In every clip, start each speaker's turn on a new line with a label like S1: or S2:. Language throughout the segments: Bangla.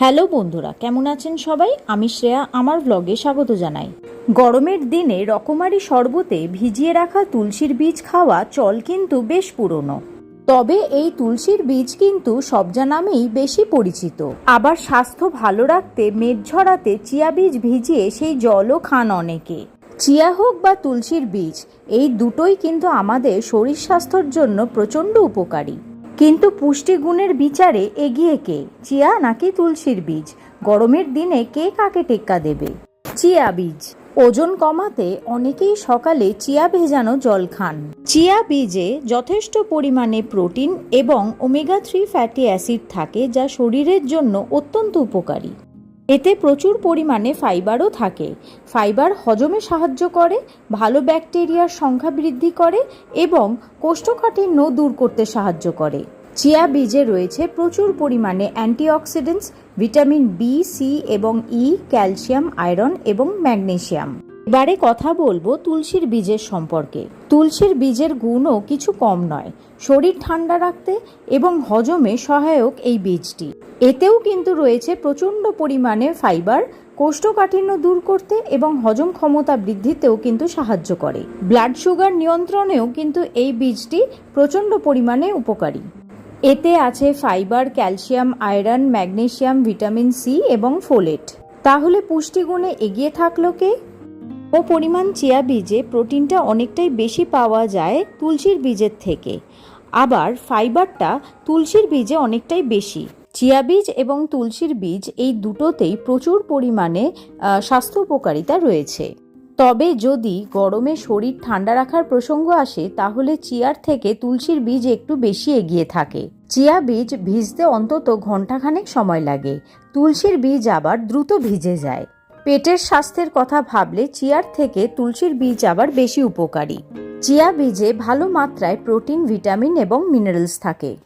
S1: হ্যালো বন্ধুরা, কেমন আছেন সবাই? আমি শ্রেয়া, আমার ব্লগে স্বাগত জানাই। গরমের দিনে রকমারি শরবতে ভিজিয়ে রাখা তুলসীর বীজ খাওয়া চল কিন্তু বেশ পুরনো। তবে এই তুলসীর বীজ কিন্তু সবজা নামেই বেশি পরিচিত। আবার স্বাস্থ্য ভালো রাখতে মেদ ঝরাতে চিয়া বীজ ভিজিয়ে সেই জলও খান অনেকে। চিয়া হোক বা তুলসীর বীজ, এই দুটোই কিন্তু আমাদের শরীর স্বাস্থ্যের জন্য প্রচণ্ড উপকারী। কিন্তু পুষ্টিগুণের বিচারে এগিয়ে কে? চিয়া নাকি তুলসীর বীজ? গরমের দিনে কে কাকে টেক্কা দেবে? চিয়া বীজ। ওজন কমাতে অনেকেই সকালে চিয়া ভেজানো জল খান। চিয়া বীজে যথেষ্ট পরিমাণে প্রোটিন এবং ওমেগা থ্রি ফ্যাটি অ্যাসিড থাকে যা শরীরের জন্য অত্যন্ত উপকারী। এতে প্রচুর পরিমাণে ফাইবারও থাকে। ফাইবার হজমে সাহায্য করে, ভালো ব্যাকটেরিয়ার সংখ্যা বৃদ্ধি করে এবং কোষ্ঠকাঠিন্য দূর করতে সাহায্য করে। চিয়া বীজে রয়েছে প্রচুর পরিমাণে অ্যান্টিঅক্সিডেন্টস, ভিটামিন বি, সি এবং ই, ক্যালসিয়াম, আয়রন এবং ম্যাগনেসিয়াম। এবারে কথা বলব তুলসীর বীজের সম্পর্কে। তুলসীর বীজের গুণও কিছু কম নয়। শরীর ঠান্ডা রাখতে এবং হজমে সহায়ক এই বীজটি। এতেও কিন্তু রয়েছে প্রচণ্ড পরিমাণে ফাইবার, কোষ্ঠকাঠিন্য দূর করতে এবং হজম ক্ষমতা বৃদ্ধিতেও কিন্তু সাহায্য করে। ব্লাড সুগার নিয়ন্ত্রণেও কিন্তু এই বীজটি প্রচণ্ড পরিমাণে উপকারী। এতে আছে fibre, calcium, iron magnesium vitamin C এবং ফোলেট। তাহলে পুষ্টিগুণে এগিয়ে থাকল কে? পরিমাণ চিয়া বীজে প্রোটিনটা অনেকটাই বেশি পাওয়া যায় তুলসীর বীজের থেকে। আবার ফাইবারটা তুলসীর বীজে অনেকটাই বেশি। চিয়া বীজ এবং তুলসীর বীজ এই দুটোতেই প্রচুর পরিমাণে স্বাস্থ্য উপকারিতা রয়েছে। তবে যদি গরমে শরীর ঠান্ডা রাখার প্রসঙ্গ আসে, তাহলে চিয়ার থেকে তুলসীর বীজ একটু বেশি এগিয়ে থাকে। চিয়া বীজ ভিজতে অন্তত ঘন্টাখানেক সময় লাগে। তুলসীর বীজ আবার দ্রুত ভিজে যায়। পেটের স্বাস্থ্যের কথা ভাবলে চিয়ার থেকে তুলসীর বীজ আবার বেশি উপকারী। চিয়া বীজে ভালো মাত্রায় প্রোটিন, ভিটামিন এবং মিনারেলস থাকে।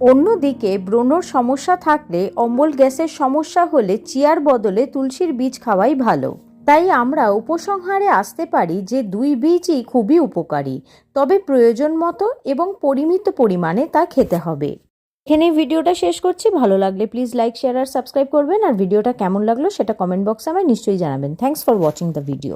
S1: অন্যদিকে ব্রণর সমস্যা থাকলে অম্বল গ্যাসের সমস্যা হলে চিয়ার বদলে তুলসীর বীজ খাওয়াই ভালো। তাই আমরা উপসংহারে আসতে পারি যে দুই বীজই খুবই উপকারী, তবে প্রয়োজন মতো এবং পরিমিত পরিমাণে তা খেতে হবে। এখানে ভিডিওটা শেষ করছি। ভালো লাগলে প্লিজ লাইক শেয়ার আর সাবস্ক্রাইব করবেন। আর ভিডিওটা কেমন লাগল সেটা কমেন্ট বক্সে আমায় নিশ্চয়ই জানাবেন। Thanks for watching the video